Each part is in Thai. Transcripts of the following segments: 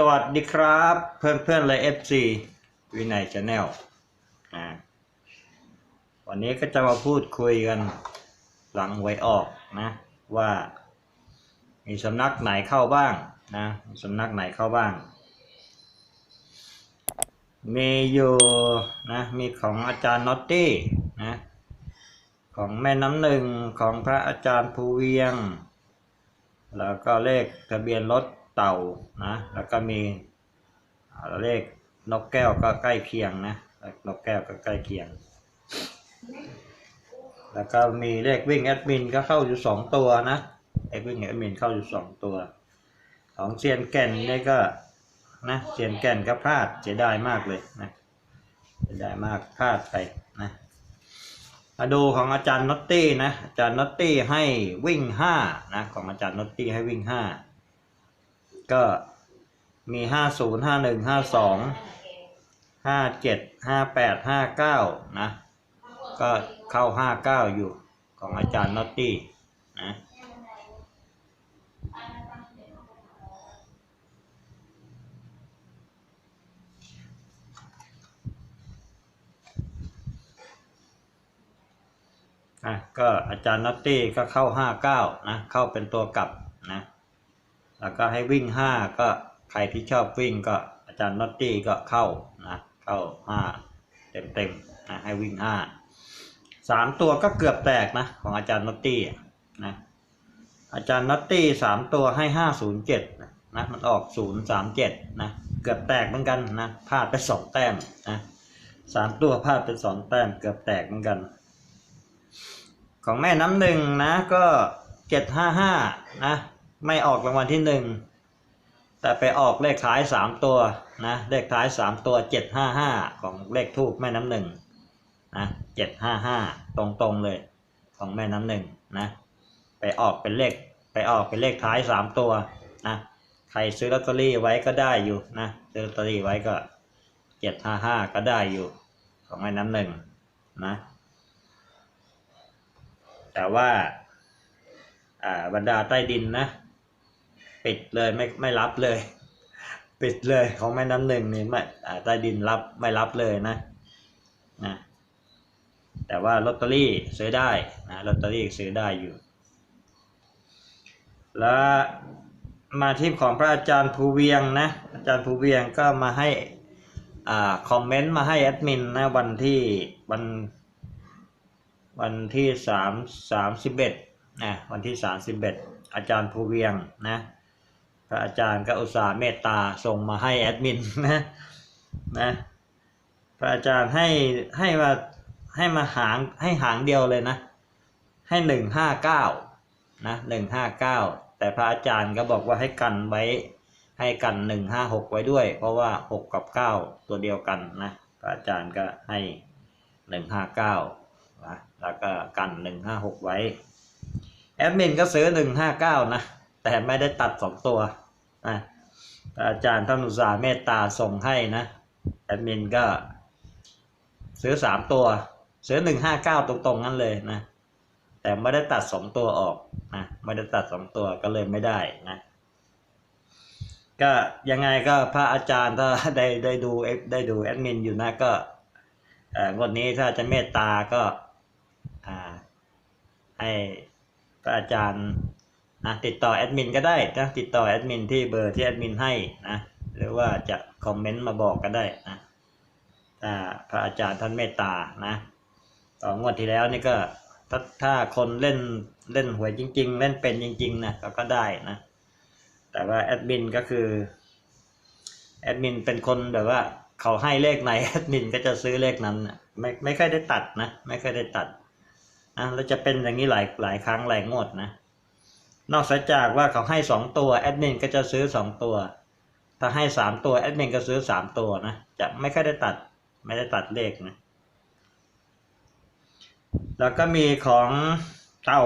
สวัสดีครับเพื่อนเพื่อนเลย FC วินัยชาแนลวันนี้ก็จะมาพูดคุยกันหลังหวยออกนะ ว่ามีสำนักไหนเข้าบ้างนะสำนักไหนเข้าบ้าง มีอยู่นะมีของอาจารย์นอตตี้นะของแม่น้ำหนึ่งของพระอาจารย์ภูเวียง แล้วก็เลขทะเบียนรถ เต่านะแล้วก็มีอ่าเลขนกแก้วก็ใกล้เคียงนะนกแก้วก็ใกล้เคียง แล้วก็มีเลขวิ่งแอดมินก็เข้าอยู่สองตัวนะเลขวิ่งแอดมินเข้าอยู่สองตัว ของเซียนแก่นนี่ก็นะเซียนแก่นก็พลาดเสียดายมากเลยนะเสียดายมากพลาดไปนะมาดูของอาจารย์นอตตี้นะอาจารย์นอตตี้ให้วิ่งห้านะของอาจารย์นอตตี้ให้วิ่งห้า ก็มีห้าศูนย์ห้าหนึ่งห้าสองห้าเจ็ดห้าแปดห้าเก้านะ ก็เข้าห้าเก้าอยู่ของอาจารย์นอตตี้นะอะก็อาจารย์นอตตี้ก็เข้าห้าเก้านะ เข้าเป็นตัวกลับนะ แล้วก็ให้วิ่งห้าก็ใครที่ชอบวิ่งก็อาจารย์นอตตี้ก็เข้านะเข้าห้าเต็มเต็มๆนะให้วิ่งห้าสามตัวก็เกือบแตกนะของอาจารย์นอตตี้นะอาจารย์นอตตี้สามตัวให้ห้าศูนย์เจ็ดนะมันออกศูนย์สามเจ็ดนะเกือบแตกเหมือนกันนะพลาดไปสองแต้มนะสามตัวพลาดไปสองแต้มเกือบแตกเหมือนกัน ของแม่น้ำหนึ่งนะก็เจ็ดห้าห้านะ ไม่ออกรางวัลที่หนึ่งแต่ไปออกเลขท้ายสามตัวนะเลขท้ายสามตัวเจ็ดห้าห้าของเลขทูบแม่น้ำหนึ่งนะเจ็ดห้าห้าตรงตรงเลยของแม่น้ำหนึ่งนะไปออกเป็นเลขไปออกเป็นเลขท้ายสามตัวนะใครซื้อลอตเตอรี่ไว้ก็ได้อยู่นะซื้อลอตเตอรี่ไว้ก็เจ็ดห้าห้าก็ได้อยู่ของแม่น้ำหนึ่งนะแต่ว่าอ่าบรรดาใต้ดินนะ ปิดเลยไม่ไม่รับเลย ปิดเลยของแม่น้ำหนึ่งนี่ไม่ใต้ดินรับไม่รับเลยนะนะแต่ว่าลอตเตอรี่ซื้อได้นะลอตเตอรี่ซื้อได้อยู่ แล้วมาที่ของพระอาจารย์ภูเวียงนะอาจารย์ภูเวียงก็มาให้อ่าคอมเมนต์มาให้แอดมินนะวันที่วันวันที่สามสามสิบเอ็ดนะวันที่สามสิบเอ็ดอาจารย์ภูเวียงนะ พระอาจารย์ก็อุตส่าห์เมตตาส่งมาให้แอดมินนะนะพระอาจารย์ให้ให้มาให้มาหางให้หางเดียวเลยนะ ให้หนึ่งห้าเก้านะหนึ่งห้าเก้าแต่พระอาจารย์ก็บอกว่าให้กันไว้ ให้กันหนึ่งห้าหกไว้ด้วย เพราะว่าหกกับเก้าตัวเดียวกันนะพระอาจารย์ก็ให้หนึ่งห้าเก้านะแล้วก็กันหนึ่งห้าหกไว้แอดมินก็ซื้อหนึ่งห้าเก้านะ แต่ไม่ได้ตัดสองตัวนะพระอาจารย์ท่านอุตสาห์เมตตาส่งให้นะแอดมินก็ ซื้อสามตัว ซื้อหนึ่งห้าเก้าตรงๆนั่นเลยนะ แต่ไม่ได้ตัดสองตัวออกนะไม่ได้ตัดสองตัวก็เลยไม่ได้นะ ก็ยังไงก็พระอาจารย์ถ้าได้ได้ดูได้ดูแอดมินอยู่นะก็งวดนี้ถ้าจะเมตตาก็อ่าให้พระอาจารย์ นะติดต่อแอดมินก็ได้นะติดต่อแอดมินที่เบอร์ที่แอดมินให้นะหรือว่าจะคอมเมนต์มาบอกก็ได้นะถ้าพระอาจารย์ท่านเมตตานะต่องวดที่แล้วนี่ก็ถ้าถ้าคนเล่นเล่นหวยจริง ๆ เล่นเป็นจริงๆนะก็ก็ได้นะแต่ว่าแอดมินก็คือแอดมินเป็นคนแบบว่าเขาให้เลขไหนแอดมินก็จะซื้อเลขนั้นนะไม่ไม่ค่อยได้ตัดนะไม่ค่อยได้ตัดนะแล้วจะเป็นอย่างนี้หลายหลายครั้งหลายงวดนะ นอกจากว่าเขาให้สองตัวแอดมินก็จะซื้อสองตัว ถ้าให้สามตัวแอดมินก็ซื้อสามตัวนะ จะไม่ค่อยได้ตัด ไม่ได้ตัดเลขนะ แล้วก็มีของเต่า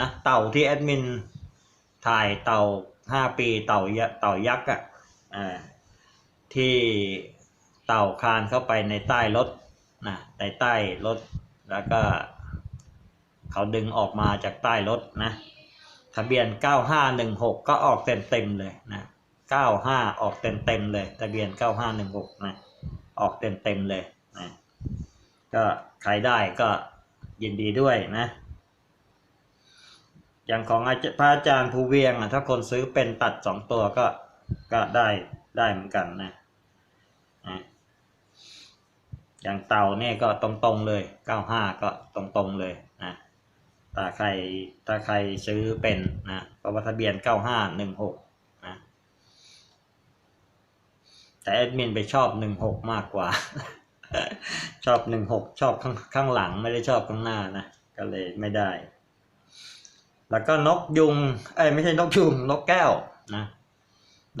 นะ เต่าที่แอดมินถ่ายเต่าห้าปีเต่ายะเต่ายักษ์อะที่เต่าคานเข้าไปในใต้รถนะในใต้รถ แล้วก็ เขาดึงออกมาจากใต้รถนะ ทะเบียน 9516 ก็ออกเต็มๆเลยนะเก้าห้าออกเต็มเต็มเลย ทะเบียนเก้าห้าหนึ่งหกนะ ออกเต็มเต็มเลยนะ ก็ใครได้ก็ยินดีด้วยนะ อย่างของอาจพระอาจารย์ภูเวียงอะถ้าคนซื้อเป็นตัดสองตัวก็ก็ได้ได้เหมือนกันนะนะอย่างเต่าเนี่ยก็ตรงๆเลยเก้าห้าก็ตรงๆเลยนะ ถ้าใครถ้าใครซื้อเป็นนะเพราะว่าทะเบียนเก้าห้าหนึ่งหกนะแต่แอดมินไปชอบหนึ่งหกมากกว่า ชอบหนึ่งหกชอบข้างข้างหลังไม่ได้ชอบข้างหน้านะก็เลยไม่ได้ แล้วก็นกยุงเอ้ยไม่ใช่นกยุงนกแก้วนะ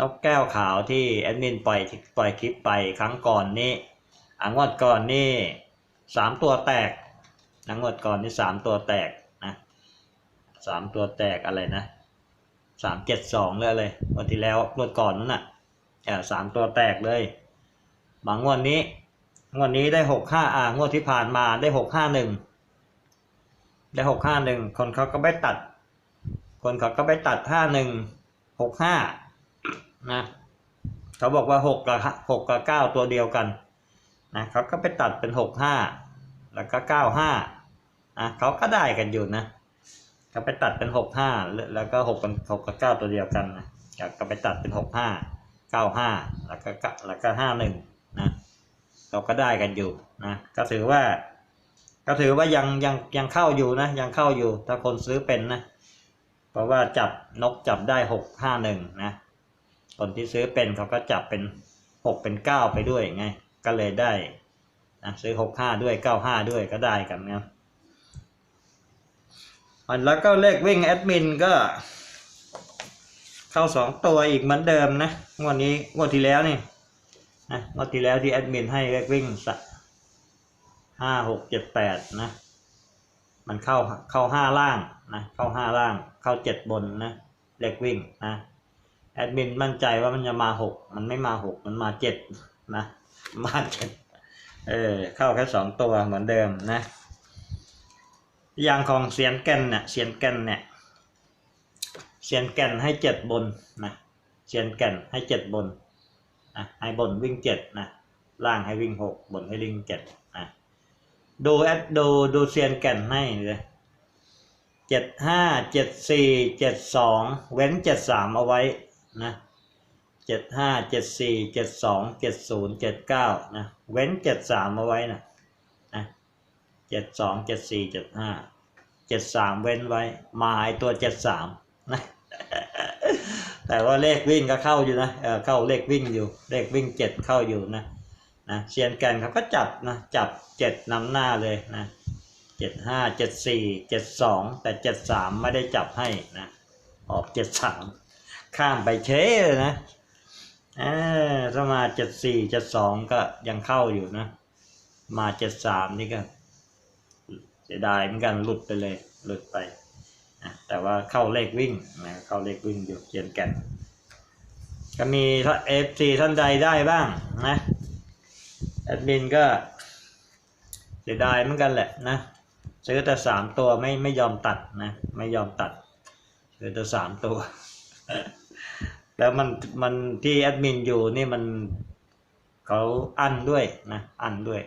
นกแก้วขาวที่แอดมินปล่อยปล่อยคลิปไปครั้งก่อนนี่อ่างวดก่อนนี่สามตัวแตกอ่างวดก่อนนี่สามตัวแตก สามตัวแตกอะไรนะสามเจ็ดสองเลยอะไรวันที่แล้วงวดก่อนนั่นน่ะเออสามตัวแตกเลยบางงวดนี้ งวดนี้ได้หกห้าอ่างวดที่ผ่านมาได้หกห้าหนึ่งได้หกห้าหนึ่งคนเขาก็ไม่ตัด คนเขาก็ไปตัดห้าหนึ่งหกห้านะเขาบอกว่าหกกับหกกับเก้าตัวเดียวกันนะเขาก็ไปตัดเป็นหกห้าแล้วก็เก้าห้านะเขาก็ได้กันอยู่นะ เขาไปตัดเป็นหกห้าแล้วก็หกกับหกกับเก้าตัวเดียวกันนะก็ไปตัดเป็นหกห้าเก้าห้าแล้วก็แล้วก็ห้าหนึ่งนะเราก็ได้กันอยู่นะก็ถือว่า ก็ถือว่ายังยังยังเข้าอยู่นะ ยังเข้าอยู่ถ้าคนซื้อเป็นนะ เพราะว่าจับนกจับได้หกห้าหนึ่งนะคนที่ซื้อเป็นเขาก็จับเป็นหกเป็นเก้าไปด้วยไง ก็เลยได้นะซื้อหกห้าด้วยเก้าห้าด้วยก็ได้กันนะมัน แล้วก็เลขวิ่งแอดมินก็ เข้าสองตัวอีกเหมือนเดิมนะงวดนี้งวดที่แล้วนี่นะงวดที่แล้วที่แอดมินให้เลขวิ่งสักห้าหกเจ็ดแปดนะ มันเข้าเข้าห้าล่างนะเข้าห้าล่างเข้าเจ็ดบนนะเลขวิ่งนะแอดมินมั่นใจว่ามันจะมาหกมันไม่มาหกมันมาเจ็ดนะมาเจ็ดเออเข้าแค่สองตัวเหมือนเดิมนะ อย่างของเสียนแก่นเนี่ยเสียนแก่นเนี่ยเสียนแก่นให้เจ็ดบนนะเสียนแก่นให้เจ็ดบนนะให้บนวิ่งเจ็ดนะล่างให้วิ่งหกบนให้วิ่งเจ็ดนะดูแอดดูดูเซียนแก่นให้เลยเจ็ดห้าเจ็ดสี่เจ็ดสองเว้นเจ็ดสามเอาไว้นะเจ็ดห้าเจ็ดสี่เจ็ดสองเจ็ดศูนย์เจ็ดเก้านะเว้นเจ็ดสามเอาไว้นะนะ เจ็ดสองเจ็ดสี่เจ็ดห้าเจ็ดสามเว้นไว้ มาไอตัวเจ็ดสามนะแต่ว่าเลขวิ่งก็เข้าอยู่นะเออเข้าเลขวิ่งอยู่ เลขวิ่งเจ็ดเข้าอยู่นะนะเชียนแกนเขาก็จับนะจับเจ็ดนำหน้าเลยนะเจ็ดห้าเจ็ดสี่เจ็ดสองแต่เจ็ดสามไม่ได้จับให้นะออกเจ็ดสามข้ามไปเชเลยนะเออถ้ามาเจ็ดสี่เจ็ดสองก็ยังเข้าอยู่นะ มาเจ็ดสามนี่ก็ สียดายเหมือนกันหลุดไปเลยหลุดไปนะแต่ว่าเข้าเลขวิ่งนะเข้าเลขวิ่งอยู่เชียนแกนก็มีเอฟซีท่านใดได้บ้างนะแอดมินก็เสียดายเหมือนกันแหละนะซื้อแต่สามตัวไม่ไม่ยอมตัดนะไม่ยอมตัดซื้อแต่สามตัว แล้วมันมันที่แอดมินอยู่นี่มันเขาอั้นด้วยนะอั้นด้วย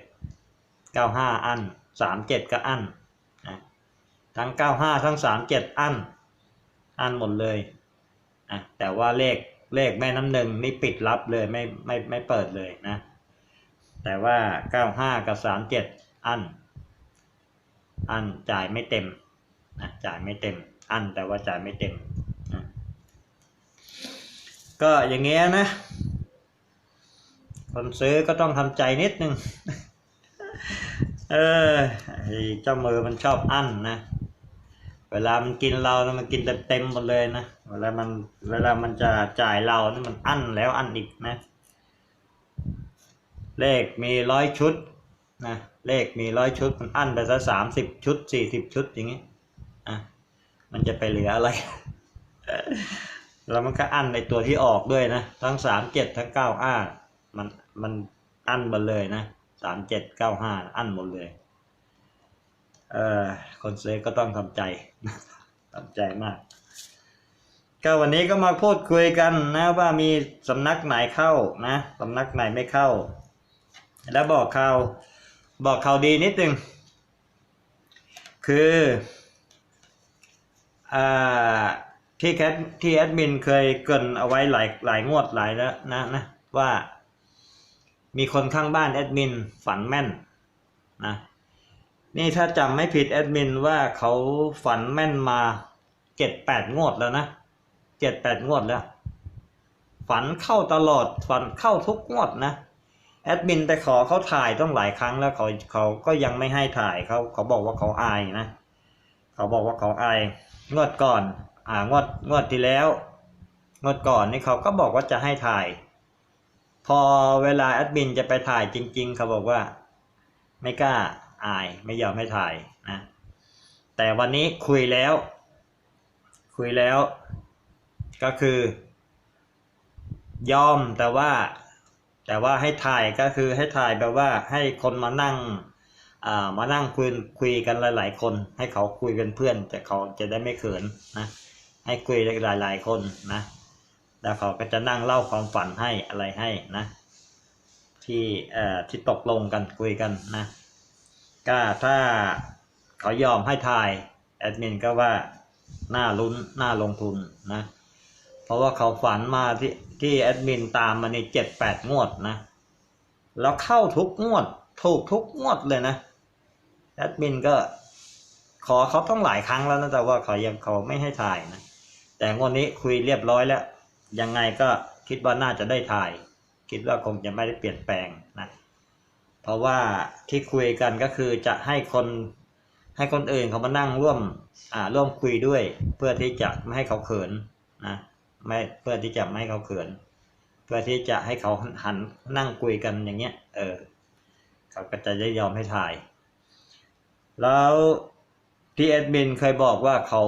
เก้าห้าอั้น สามเจ็ดก็อั้นนะทั้งเก้าห้าทั้งสามเจ็ดอั้น อั้นหมดเลยนะแต่ว่าเลขเลขแม่น้ำหนึ่งนี่ปิดรับเลยไม่ไม่ไม่เปิดเลยนะ แต่ว่า95กับ37อันอันจ่ายไม่เต็มนะจ่ายไม่เต็ม อันแต่ว่าจ่ายไม่เต็มนะก็อย่างเงี้ยนะคนซื้อก็ต้องทำใจนิดนึง เออไอ้เจ้ามือมันชอบอั้นนะ เวลามันกินเรานะมันกินเต็มๆหมดเลยนะเวลามันเวลามันจะจ่ายเรานี่มันอั้นแล้วอั้นอีกนะ เลขมีร้อยชุดนะเลขมีร้อยชุดมันอั้นไปซะสามสิบชุดสี่สิบชุดอย่างงี้อะมันจะไปเหลืออะไรแล้วมันก็อั้นในตัวที่ออกด้วยนะ ทั้งสามเจ็ดทั้งเก้าห้ามันมันอั้นหมดเลยนะ สามเจ็ดเก้าห้าอั้นหมดเลย เอ่อคนซื้อก็ต้องทำใจทำใจมากก็วันนี้ก็มาพูดคุยกันนะว่ามีสำนักไหนเข้านะสำนักไหนไม่เข้า แล้วบอกข่าวบอกข่าวดีนิดนึงคืออ่าที่แคทที่แอดมินเคยเกินเอาไว้หลายหลายงวดหลายแล้วนะนะว่า มีคนข้างบ้านแอดมินฝันแม่นนะนี่ถ้าจำไม่ผิดแอดมินว่าเขาฝันแม่นมาเจ็ดแปดงวดแล้วนะเจ็ดแปดงวดแล้ว ฝันเข้าตลอดฝันเข้าทุกงวดนะแอดมินไปขอเขาถ่ายต้องหลายครั้งแล้วเขาเขาก็ยังไม่ให้ถ่ายเขาเขาบอกว่าเขาอายนะ เขาบอกว่าเขาอายงวดก่อน อ่างวดงวดที่แล้ว งวดก่อนนี่เขาก็บอกว่าจะให้ถ่าย พอเวลาแอดมินจะไปถ่ายจริง ๆ เขาบอกว่า ไม่กล้าอายไม่ยอมให้ถ่ายนะแต่วันนี้คุยแล้ว คุยแล้ว ก็คือ ยอมแต่ว่า แต่ว่าให้ถ่ายก็คือให้ถ่ายแบบว่าให้คนมานั่งมานั่งคุยคุยกันหลาย ๆ คน ให้เขาคุยเป็นเพื่อน แต่เขาจะได้ไม่เขินนะให้คุยหลาย ๆ คนนะ แล้วเขาก็จะนั่งเล่าความฝันให้อะไรให้นะที่เอ่อที่ตกลงกันคุยกันนะก็ถ้าเขายอมให้ถ่ายแอดมินก็ว่าน่าลุ้นน่าลงทุนนะเพราะว่าเขาฝันมาที่ที่แอดมินตามมาในเจ็ดแปดงวดนะแล้วเข้าทุกงวดถูกทุกงวดเลยนะแอดมินก็ขอเขาต้องหลายครั้งแล้วนะแต่ว่าเขายังเขาไม่ให้ถ่ายนะแต่งวดนี้คุยเรียบร้อยแล้ว ยังไงก็คิดว่าน่าจะได้ถ่าย คิดว่าคงจะไม่ได้เปลี่ยนแปลงนะเพราะว่าที่คุยกันก็คือจะให้คนให้คนอื่นเขามานั่งร่วมอ่าร่วมคุยด้วย เพื่อที่จะไม่ให้เขาเขินนะไม่เพื่อที่จะไม่ให้เขาเขิน เพื่อที่จะให้เขาหันนั่งคุยกันอย่างเงี้ยเออเขาก็จะได้ยอมให้ถ่าย แล้วที่แอดมินเคยบอกว่าเขา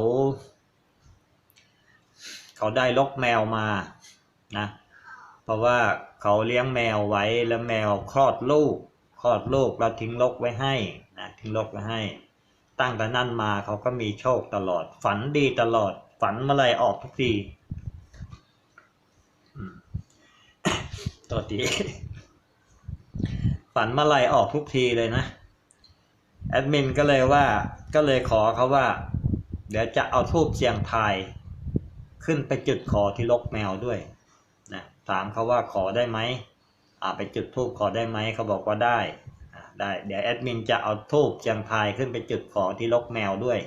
เขาได้ลกแมวมานะเพราะว่าเขาเลี้ยงแมวไว้แล้วแมวคลอดลูกคลอดลูกแล้วทิ้งลกไว้ให้นะทิ้งลกไว้ให้ ตั้งแต่นั้นมาเขาก็มีโชคตลอด ฝันดีตลอด ฝันเมื่อไรออกทุกทีตัวทีฝันเมื่อไรออกทุกทีเลยนะแอดมินก็เลยว่าก็เลยขอเขาว่า เดี๋ยวจะเอาทูบเสียงทาย ขึ้นไปจุดขอที่ลกแมวด้วยนะถามเขาว่าขอได้ไหมอ่าไปจุดทูบขอได้ไหมเขาบอกว่าได้อ่าได้เดี๋ยวแอดมินจะเอาทูบเสียงทายขึ้นไปจุดขอที่ลกแมวด้วย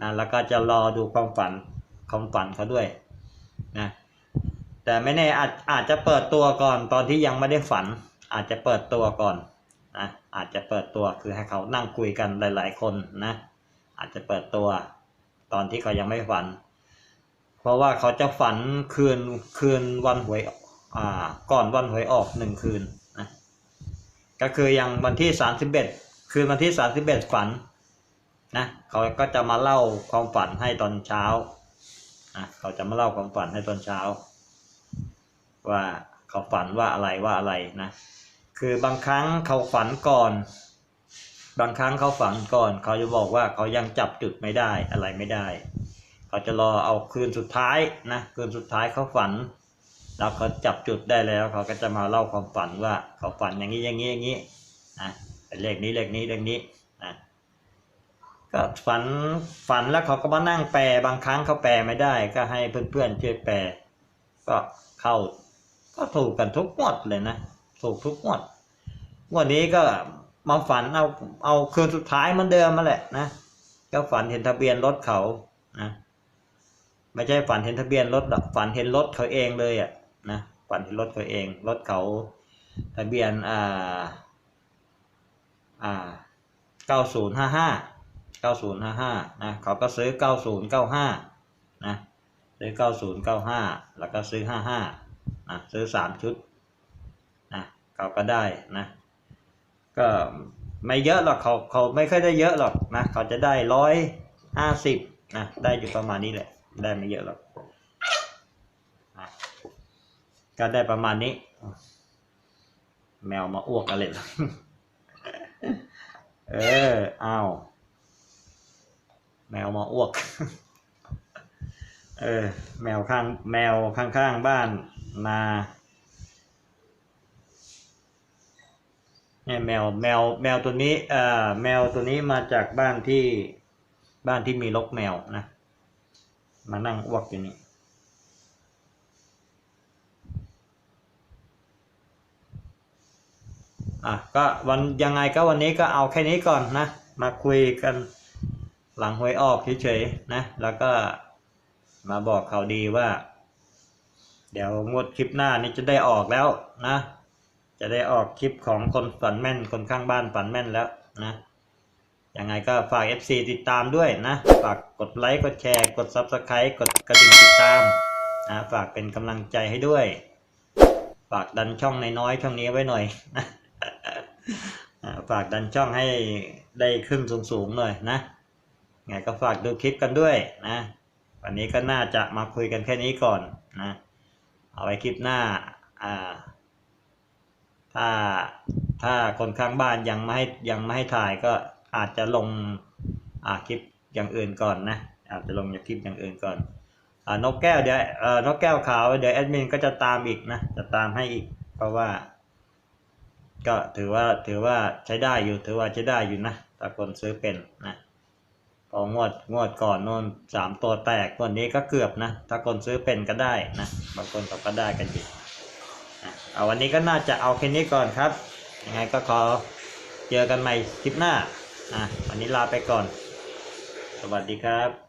นะแล้วก็จะรอดูความฝันความฝันเขาด้วยนะแต่ไม่แน่อาจอาจจะเปิดตัวก่อนตอนที่ยังไม่ได้ฝัน อาจจะเปิดตัวก่อนนะอาจจะเปิดตัวคือให้เขานั่งคุยกันหลาย ๆ คนนะอาจจะเปิดตัวตอนที่เขายังไม่ฝัน ราะว่าเขาจะฝันคืนคืนวันหวยอ่าก่อนวันหวยออกหนึ่งคืนนะก็คืออย่างวันที่สามสิบเอ็ดคืนวันที่สามสิบเอ็ดฝันนะเขาก็จะมาเล่าความฝันให้ตอนเช้านะเขาจะมาเล่าความฝันให้ตอนเช้า ว่าเขาฝันว่าอะไรว่าอะไรนะคือบางครั้งเขาฝันก่อน บางครั้งเขาฝันก่อน เขาจะบอกว่าเขายังจับจุดไม่ได้อะไรไม่ได้ เขาจะรอเอาคืนสุดท้ายนะคืนสุดท้ายเขาฝัน แล้วเขาจับจุดได้แล้ว เขาก็จะมาเล่าความฝันว่าเขาฝันอย่างนี้อย่างนี้อย่างนี้นะเป็นเลขนี้เลขนี้เลขนี้นะก็ฝันฝันแล้วเขาก็มานั่งแปลบางครั้งเขาแปลไม่ได้ ก็ให้เพื่อนๆช่วยแปลก็เข้าก็ถูกกันทุกงวดเลยนะถูกทุกงวดงวดนี้ก็มาฝันเอาเอาคืนสุดท้ายเหมือนเดิมมาแหละนะก็ฝันเห็นทะเบียนรถเขานะ ไม่ใช่ฝันเห็นทะเบียนรถหรอกฝันเห็นรถเขาเองเลยอะนะฝันเห็นรถเขาเองรถเขาทะเบียนอ่าอ่าเก้าศูนย์ห้าห้าเก้าศูนย์ห้าห้านะเขาก็ซื้อเก้าศูนย์เก้าห้านะซื้อเก้าศูนย์เก้าห้าแล้วก็ซื้อห้าห้านะซื้อสามชุดนะเขาก็ได้นะก็ไม่เยอะหรอกเขาเขาไม่ค่อยได้เยอะหรอกนะเขาจะได้ร้อยห้าสิบนะได้อยู่ประมาณนี้แหละ ได้ไม่เยอะหรอกนะก็ได้ประมาณนี้ แมวมาอ้วกอะไรล่ะเอออ้าวแมวมาอ้วก เออ แมวข้าง แมวข้างๆบ้านนาเนี่ยแมวแมวแมวตัวนี้เอ่อแมวตัวนี้มาจากบ้านที่บ้านที่มีลกแมวนะ มานั่งอ้วกอยู่นี่อะก็วันยังไงก็วันนี้ก็เอาแค่นี้ก่อนนะ มาคุยกันหลังหวยออกเฉยๆนะ แล้วก็มาบอกเขาดีว่า เดี๋ยวงวดคลิปหน้านี้จะได้ออกแล้วนะ จะได้ออกคลิปของคนฝันแม่นคนข้างบ้านฝันแม่นแล้วนะ ยังไงก็ฝาก FC ติดตามด้วยนะ ฝากกดไลค์ กดแชร์ กด Subscribe กดกระดิ่งติดตามนะฝากเป็นกำลังใจให้ด้วย ฝากดันช่องนน้อยช่องนี้ไว้หน่อยนะฝากดันช่องให้ได้ขึ้นสูงๆหน่อยนะไงก็ฝากดูคลิปกันด้วยนะ วันนี้ก็น่าจะมาคุยกันแค่นี้ก่อนนะ เอาไว้คลิปหน้าอ่าถ้าถ้าคนข้างบ้านยังไม่ให้ยังไม่ให้ถ่ายก็ อาจจะลงอาคลิปอย่างอื่นก่อนนะอาจจะลงอย่างคลิปอย่างอื่นก่อนอนกแก้วเดี๋ยวนกแก้วขาวเดี๋ยวแอดมินก็จะตามอีกนะจะตามให้อีก เพราะว่า ก็ถือว่าถือว่าใช้ได้อยู่ถือว่าใช้ได้อยู่นะถ้าคนซื้อเป็นนะพองวดงวดก่อนโน่นสามตัวแตกงวดนี้ก็เกือบนะ ถ้าคนซื้อเป็นก็ได้นะบางคนเขาก็ได้กันอยู่เอาวันนี้ก็น่าจะเอาแค่นี้ก่อนครับยังไงก็ขอเจอกันใหม่คลิปหน้า อะวันนี้ลาไปก่อน สวัสดีครับ